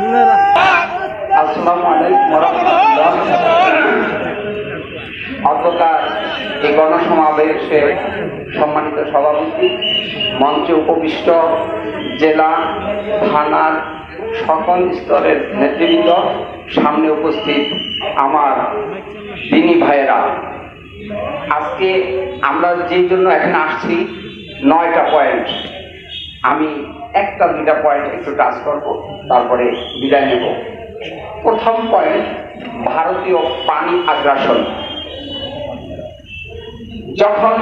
আসসালামু আলাইকুম রহমতুল্লাহ অন্ধকার এই গণসমাবেশের সম্মানিত সভাপতি, মঞ্চে উপবিষ্ট জেলা, থানার সকল স্তরের নেতৃবৃন্দ, সামনে উপস্থিত আমার দিনী ভাইয়েরা। আজকে আমরা যেই জন্য এখানে আসছি, নয়টা পয়েন্ট। আমি একটা দুইটা পয়েন্ট একটু টাচ করব, তারপরে বিদায় নেব। প্রথম পয়েন্ট ভারতীয় পানি আগ্রাসন। যখন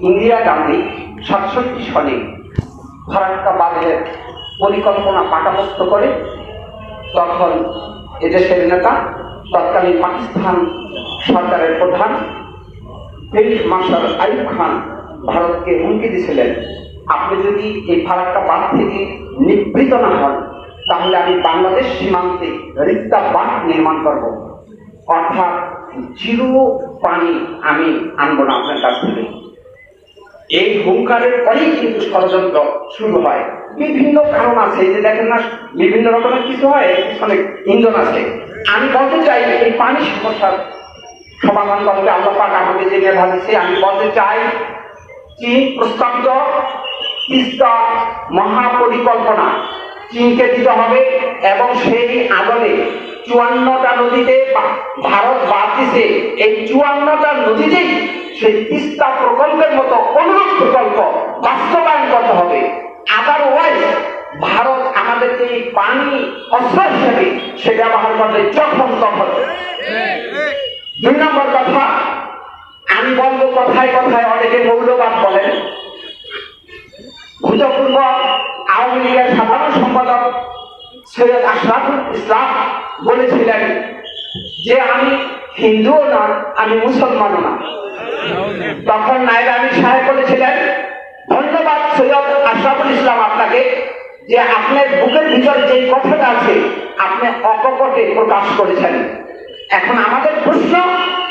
ইন্দিরা গান্ধী সাতষট্টি সনে ফারাক্কা বাঁধের পরিকল্পনা পাকাপোক্ত করে, তখন এদেশের নেতা, তৎকালীন পাকিস্তান সরকারের প্রধান ফিল্ড মার্শাল আইব খান ভারতকে হুমকি দিয়েছিলেন আপনি যদি এই ফারাক্কা বাঁধ থেকে নিবৃত না হন, তাহলে আমি বাংলাদেশ সীমান্তে রিক্তা বাঁধ নির্মাণ করব। অর্থাৎ জিরো পানি আমি আনব না আপনার কাছ থেকে। এই হুঙ্কারের পরেই কিন্তু ষড়যন্ত্র শুরু হয়। বিভিন্ন কারণ আছে যে দেখেন না, বিভিন্ন রকমের কিছু হয় পিছনে ইন্ধন আছে। আমি বলতে চাই, এই পানি সমস্যার সমাধান করতে আল্লাহ পাক আমাকে যে মেধা দিচ্ছে আমি বলতে চাই, চীন প্রস্তাবিত তিস্তা মহাপরিকল্পনা চীনকে দিতে হবে এবং সেই আদলে চুয়ান্নটা নদীতে ভারত বাদ দিছে এই চুয়ান্নটা নদীতেই সেই তিস্তা প্রকল্পের মতো অনুরূপ প্রকল্প বাস্তবায়ন করতে হবে। আদারওয়াইজ ভারত আমাদেরকে এই পানি অস্ত্র হিসেবে সে ব্যবহার করবে যখন তখন দুই নম্বর কথা আমি বলব কথায় কথায় অনেকে মৌলবাদ বলেন। ভূতপূর্ব আওয়ামী লীগের সাধারণ সম্পাদক সৈয়দ আশরাফুল ইসলাম বলেছিলেন যে আমি হিন্দুও না, আমি মুসলমানও না। তখন নাইব আমির সাহেব বলেছিলেন, ধন্যবাদ সৈয়দ আশরাফুল ইসলাম আপনাকে যে আপনার বুকের ভিতরে যে কথাটা আছে, আপনি অকপটে প্রকাশ করেছেন। এখন আমাদের প্রশ্ন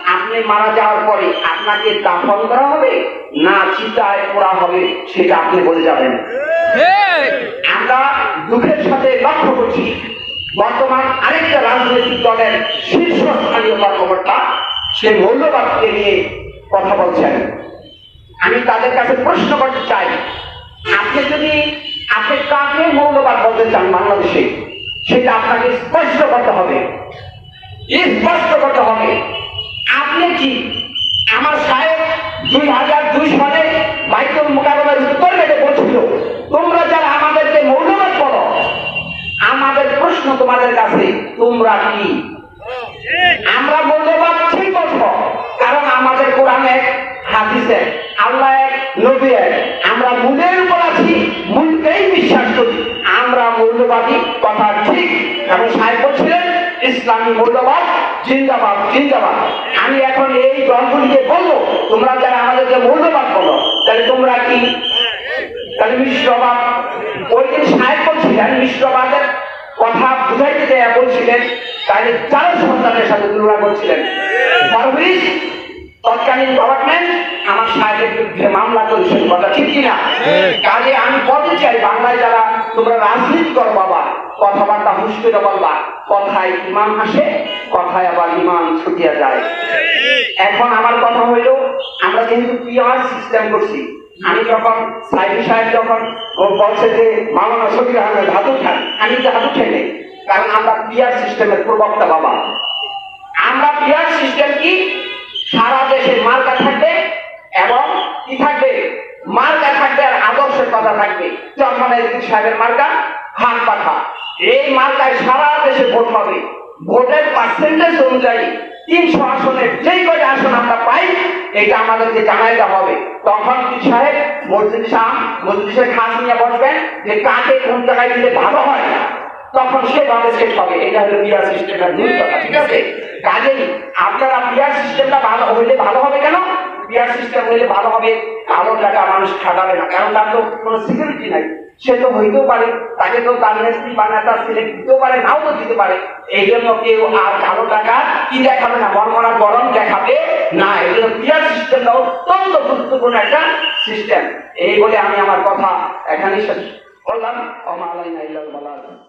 আপনি মারা যাওয়ার পরে আপনাকে দাফন করা হবে না চিতায় পোড়া হবে সেটা আপনি বলে যাবেন? আমরা দুঃখের সাথে লক্ষ্য করছি বর্তমান আরেকটা রাজনৈতিক দলের শীর্ষস্থানীয় কর্মকর্তা সে মৌলবাদকে নিয়ে কথা বলছেন। আমি তাদের কাছে প্রশ্ন করতে চাই আপনি যদি আপনি কাকে মৌলবাদ বলতে চান বাংলাদেশে সেটা আপনাকে স্পষ্ট করতে হবে। স্পষ্ট করতে হবে। আপনি কি আমার সাহেব দুই হাজার দুই সালে বাইতুল মোকাবেলার উত্তর গেটে বলছিল, তোমরা যারা আমাদেরকে মৌলবাদ করো আমাদের প্রশ্ন তোমাদের কাছে, তোমরা কি? আমরা মূল্যবান ঠিক বলব, কারণ আমাদের কোরআনে হাদিসে আল্লাহ এক, নবী আমরা মূলের উপর আছি, মূলকেই বিশ্বাস করি। আমরা মূল্যবাদী কথা ঠিক। এবং সাহেব বলছিলেন ইসলামী মূল্যবাদ জিন্দাবাদ জিন্দাবাদ। আমি এখন এই দলগুলিকে বলব, তোমরা যারা আমাদেরকে মূল্যবাদ বলো, তাহলে তোমরা কি? তাহলে মিশ্রবাদ ওই দিন সাহেব বলছিলেন মিশ্রবাদের কথা বুঝাইতে দেয়া বলছিলেন, তাহলে চার সন্তানের সাথে তুলনা করছিলেন। পারভেজ তৎকালীন গভর্নমেন্ট আমার সাহেবের বিরুদ্ধে মামলা করেছেন কথা ঠিক কিনা? কাজে আমি বলতে চাই বাংলায় যারা তোমরা রাজনীতি করো বাবা কথাবার্তা হুশ করে বলবা কথায় ইমান আসে কথায় আবার ইমান ছুটিয়া যায়। এখন আমার কথা হইল আমরা যেহেতু পিআর সিস্টেম করছি আমি যখন সাইডি সাহেব যখন বলছে যে মাওলানা শফির আহমেদ হাত উঠান আমি তো হাত নেই কারণ আমরা পিআর সিস্টেমের প্রবক্তা বাবা। আমরা পিআর সিস্টেম কি? সারা দেশে মার্কা থাকবে এবং কি থাকবে? মার্কা থাকবে আর আদর্শের কথা থাকবে। এদিন সাহেবের মার্কা হাত পাঠা। এই মার্কায় সারা দেশে ভোট পাবে। ভোটের পার্সেন্টেজ অনুযায়ী তিনশো আসনের যেই কটা আসন আমরা পাই, এটা আমাদেরকে জানাইতে হবে। তখন কি সাহেব মসজিদ শাহ মসজিদের খাস নিয়ে বসবেন যে কাকে কোন জায়গায় দিলে ভালো হয় তখন সেভাবে শেষ হবে এটা হলো বিয়ার সিস্টেমের ঠিক আছে? কাজেই আপনারা বিয়ার সিস্টেমটা ভালো হইলে ভালো হবে কেন? বিয়ার সিস্টেম হইলে ভালো হবে কালো টাকা মানুষ খাটাবে না। কারণ তার তো কোনো সিকিউরিটি নাই। সে তো হইতেও পারে, তাকে তো তার নেত্রী বা নেতা, সিলেক্ট দিতেও পারে, নাও তো দিতে পারে। এই জন্য কেউ আর কালো টাকা কি দেখাবে না? মরমরা গরম দেখাবে না। এই জন্য বিয়ার সিস্টেমটা অত্যন্ত গুরুত্বপূর্ণ একটা সিস্টেম এই বলে আমি আমার কথা এখানেই শেষ করলাম। অমালাইনা ইল্লাল বালাগ।